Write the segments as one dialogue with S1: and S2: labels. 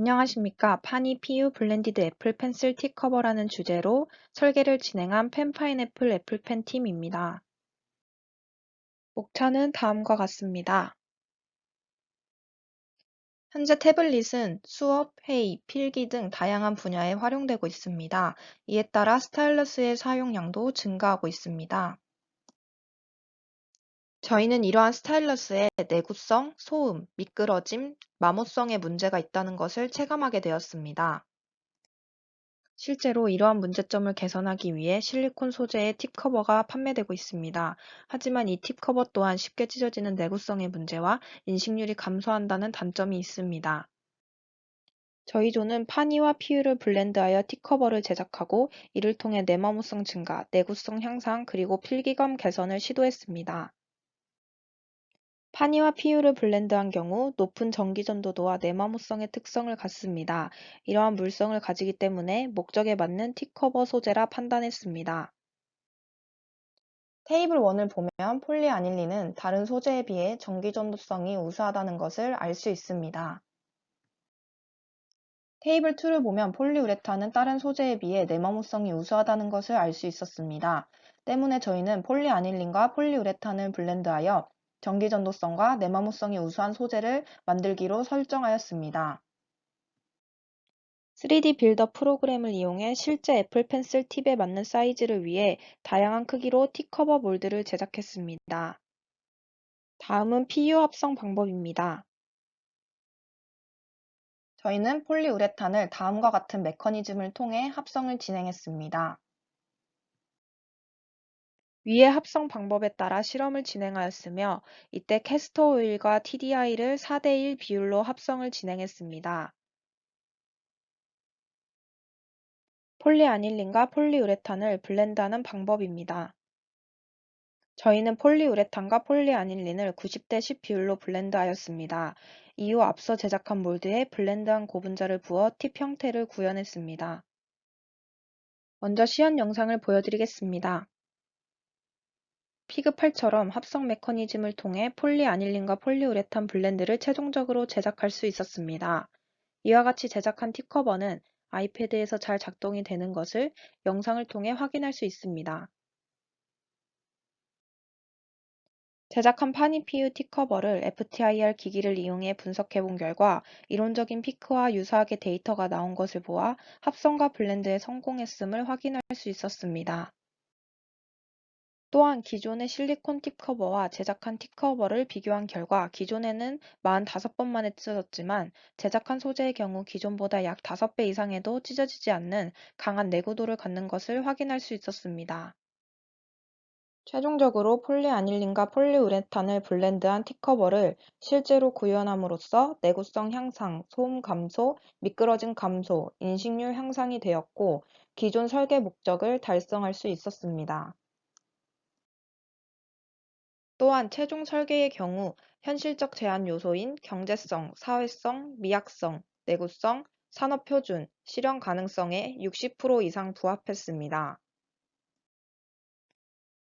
S1: 안녕하십니까. 파니 PU 블렌디드 애플 펜슬 티 커버라는 주제로 설계를 진행한 펜파인애플 애플펜 팀입니다. 목차는 다음과 같습니다. 현재 태블릿은 수업, 회의, 필기 등 다양한 분야에 활용되고 있습니다. 이에 따라 스타일러스의 사용량도 증가하고 있습니다. 저희는 이러한 스타일러스의 내구성, 소음, 미끄러짐, 마모성에 문제가 있다는 것을 체감하게 되었습니다. 실제로 이러한 문제점을 개선하기 위해 실리콘 소재의 팁 커버가 판매되고 있습니다. 하지만 이 팁 커버 또한 쉽게 찢어지는 내구성의 문제와 인식률이 감소한다는 단점이 있습니다. 저희 조는 파니와 피유를 블렌드하여 팁 커버를 제작하고 이를 통해 내마모성 증가, 내구성 향상, 그리고 필기감 개선을 시도했습니다. 파니와 피유를 블렌드한 경우 높은 전기 전도도와 내마모성의 특성을 갖습니다. 이러한 물성을 가지기 때문에 목적에 맞는 팁커버 소재라 판단했습니다. 테이블 1을 보면 폴리아닐린은 다른 소재에 비해 전기 전도성이 우수하다는 것을 알 수 있습니다. 테이블 2를 보면 폴리우레탄은 다른 소재에 비해 내마모성이 우수하다는 것을 알 수 있었습니다. 때문에 저희는 폴리아닐린과 폴리우레탄을 블렌드하여 전기 전도성과 내마모성이 우수한 소재를 만들기로 설정하였습니다. 3D 빌더 프로그램을 이용해 실제 애플 펜슬 팁에 맞는 사이즈를 위해 다양한 크기로 팁 커버 몰드를 제작했습니다. 다음은 PU 합성 방법입니다. 저희는 폴리우레탄을 다음과 같은 메커니즘을 통해 합성을 진행했습니다. 위의 합성 방법에 따라 실험을 진행하였으며 이때 캐스터 오일과 TDI를 4대1 비율로 합성을 진행했습니다. 폴리아닐린과 폴리우레탄을 블렌드하는 방법입니다. 저희는 폴리우레탄과 폴리아닐린을 90대 10 비율로 블렌드하였습니다. 이후 앞서 제작한 몰드에 블렌드한 고분자를 부어 팁 형태를 구현했습니다. 먼저 시연 영상을 보여드리겠습니다. 피그8처럼 합성 메커니즘을 통해 폴리아닐린과 폴리우레탄 블렌드를 최종적으로 제작할 수 있었습니다. 이와 같이 제작한 팁커버는 아이패드에서 잘 작동이 되는 것을 영상을 통해 확인할 수 있습니다. 제작한 파니피우 팁커버를 FTIR 기기를 이용해 분석해 본 결과 이론적인 피크와 유사하게 데이터가 나온 것을 보아 합성과 블렌드에 성공했음을 확인할 수 있었습니다. 또한 기존의 실리콘 팁커버와 제작한 팁커버를 비교한 결과 기존에는 45번 만에 찢어졌지만 제작한 소재의 경우 기존보다 약 5배 이상에도 찢어지지 않는 강한 내구도를 갖는 것을 확인할 수 있었습니다. 최종적으로 폴리아닐린과 폴리우레탄을 블렌드한 팁커버를 실제로 구현함으로써 내구성 향상, 소음 감소, 미끄러짐 감소, 인식률 향상이 되었고 기존 설계 목적을 달성할 수 있었습니다. 또한 최종 설계의 경우 현실적 제한 요소인 경제성, 사회성, 미학성, 내구성, 산업 표준, 실현 가능성에 60% 이상 부합했습니다.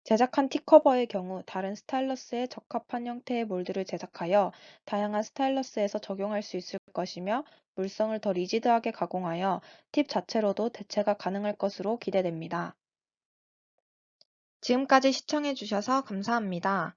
S1: 제작한 틱커버의 경우 다른 스타일러스에 적합한 형태의 몰드를 제작하여 다양한 스타일러스에서 적용할 수 있을 것이며 물성을 더 리지드하게 가공하여 팁 자체로도 대체가 가능할 것으로 기대됩니다. 지금까지 시청해주셔서 감사합니다.